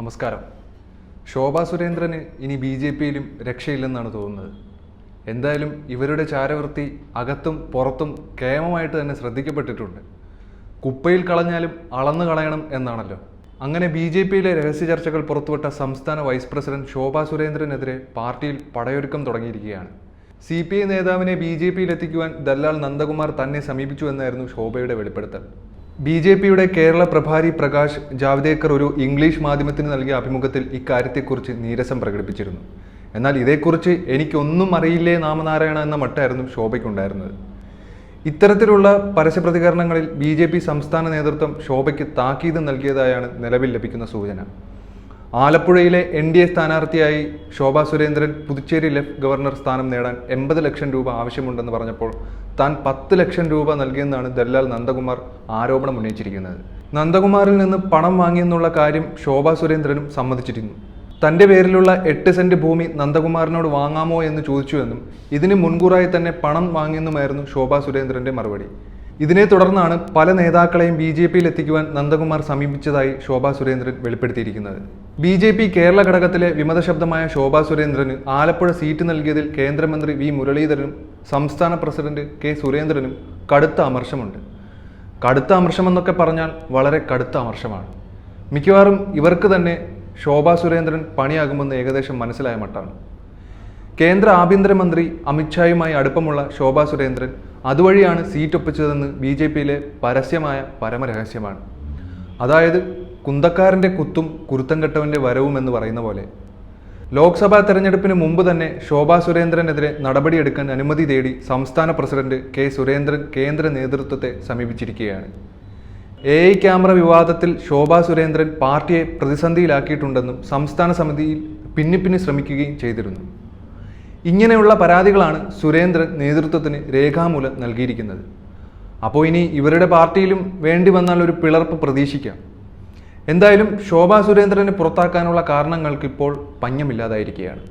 നമസ്കാരം. ശോഭ സുരേന്ദ്രന് ഇനി B J പിയിലും രക്ഷയില്ലെന്നാണ് തോന്നുന്നത്. എന്തായാലും ഇവരുടെ ചാരവൃത്തി അകത്തും പുറത്തും കേമമായിട്ട് തന്നെ ശ്രദ്ധിക്കപ്പെട്ടിട്ടുണ്ട്. കുപ്പയിൽ കളഞ്ഞാലും അളന്നു കളയണം എന്നാണല്ലോ. അങ്ങനെ ബി ജെ പിയിലെ രഹസ്യ ചർച്ചകൾ പുറത്തുവിട്ട സംസ്ഥാന വൈസ് പ്രസിഡന്റ് ശോഭ സുരേന്ദ്രനെതിരെ പാർട്ടിയിൽ പടയൊരുക്കം തുടങ്ങിയിരിക്കുകയാണ്. സി പി ഐ നേതാവിനെ ബി ജെ പിയിൽ എത്തിക്കുവാൻ ദല്ലാൽ നന്ദകുമാർ തന്നെ സമീപിച്ചു എന്നായിരുന്നു ശോഭയുടെ വെളിപ്പെടുത്തൽ. ബി ജെ പിയുടെ കേരള പ്രഭാരി പ്രകാശ് ജാവ്ദേക്കർ ഒരു ഇംഗ്ലീഷ് മാധ്യമത്തിന് നൽകിയ അഭിമുഖത്തിൽ ഇക്കാര്യത്തെക്കുറിച്ച് നീരസം പ്രകടിപ്പിച്ചിരുന്നു. എന്നാൽ ഇതേക്കുറിച്ച് എനിക്കൊന്നും അറിയില്ലേ നാമനാരായണ എന്ന മട്ടായിരുന്നു ശോഭയ്ക്കുണ്ടായിരുന്നത്. ഇത്തരത്തിലുള്ള പരസ്യപ്രതികരണങ്ങളിൽ ബി ജെ പി സംസ്ഥാന നേതൃത്വം ശോഭയ്ക്ക് താക്കീത് നൽകിയതായാണ് നിലവിൽ ലഭിക്കുന്ന സൂചന. ആലപ്പുഴയിലെ എൻ ഡി എ സ്ഥാനാർത്ഥിയായി ശോഭാ സുരേന്ദ്രൻ പുതുച്ചേരി ലെഫ്റ്റ് ഗവർണർ സ്ഥാനം നേടാൻ എൺപത് ലക്ഷം രൂപ ആവശ്യമുണ്ടെന്ന് പറഞ്ഞപ്പോൾ താൻ പത്ത് ലക്ഷം രൂപ നൽകിയെന്നാണ് ദല്ലാൽ നന്ദകുമാർ ആരോപണം ഉന്നയിച്ചിരിക്കുന്നത്. നന്ദകുമാറിൽ നിന്ന് പണം വാങ്ങിയെന്നുള്ള കാര്യം ശോഭാ സുരേന്ദ്രനും സമ്മതിച്ചിരുന്നു. തന്റെ പേരിലുള്ള എട്ട് സെന്റ് ഭൂമി നന്ദകുമാറിനോട് വാങ്ങാമോ എന്ന് ചോദിച്ചുവെന്നും ഇതിന് മുൻകൂറായി തന്നെ പണം വാങ്ങിയെന്നുമായിരുന്നു ശോഭാ സുരേന്ദ്രന്റെ മറുപടി. ഇതിനെ തുടർന്നാണ് പല നേതാക്കളെയും ബി ജെ പിയിൽ എത്തിക്കുവാൻ നന്ദകുമാർ സമീപിച്ചതായി ശോഭാ സുരേന്ദ്രൻ വെളിപ്പെടുത്തിയിരിക്കുന്നത്. ബി ജെ പി കേരള ഘടകത്തിലെ വിമത ശബ്ദമായ ശോഭാ സുരേന്ദ്രന് ആലപ്പുഴ സീറ്റ് നൽകിയതിൽ കേന്ദ്രമന്ത്രി വി മുരളീധരനും സംസ്ഥാന പ്രസിഡന്റ് കെ സുരേന്ദ്രനും കടുത്ത അമർശമുണ്ട് കടുത്ത അമർശമെന്നൊക്കെ പറഞ്ഞാൽ വളരെ കടുത്ത അമർശമാണ് മിക്കവാറും ഇവർക്ക് തന്നെ ശോഭാ സുരേന്ദ്രൻ പണിയാകുമെന്ന് ഏകദേശം മനസ്സിലായ മട്ടാണ്. കേന്ദ്ര ആഭ്യന്തരമന്ത്രി അമിത്ഷായുമായി അടുപ്പമുള്ള ശോഭാ സുരേന്ദ്രൻ അതുവഴിയാണ് സീറ്റ് ഒപ്പിച്ചതെന്ന് ബി ജെ പിയിലെ പരസ്യമായ പരമരഹസ്യമാണ്. അതായത് കുന്തക്കാരന്റെ കുത്തും കുരുത്തം കെട്ടവന്റെ വരവും എന്ന് പറയുന്ന പോലെ. ലോക്സഭാ തെരഞ്ഞെടുപ്പിന് മുമ്പ് തന്നെ ശോഭാ സുരേന്ദ്രനെതിരെ നടപടിയെടുക്കാൻ അനുമതി തേടി സംസ്ഥാന പ്രസിഡന്റ് കെ സുരേന്ദ്രൻ കേന്ദ്ര നേതൃത്വത്തെ സമീപിച്ചിരിക്കുകയാണ്. എ ഐ ക്യാമറ വിവാദത്തിൽ ശോഭാ സുരേന്ദ്രൻ പാർട്ടിയെ പ്രതിസന്ധിയിലാക്കിയിട്ടുണ്ടെന്നും സംസ്ഥാന സമിതിയിൽ പിന്നിപ്പിന് ശ്രമിക്കുകയും ചെയ്തിരുന്നു. ഇങ്ങനെയുള്ള പരാതികളാണ് സുരേന്ദ്രൻ നേതൃത്വത്തിന് രേഖാമൂലം നൽകിയിരിക്കുന്നത്. അപ്പോൾ ഇനി ഇവരുടെ പാർട്ടിയിലും വേണ്ടി വന്നാൽ ഒരു പിളർപ്പ് പ്രതീക്ഷിക്കാം. എന്തായാലും ശോഭാ സുരേന്ദ്രനെ പുറത്താക്കാനുള്ള കാരണങ്ങൾക്ക് ഇപ്പോൾ പഞ്ഞമില്ലാതായിരിക്കുകയാണ്.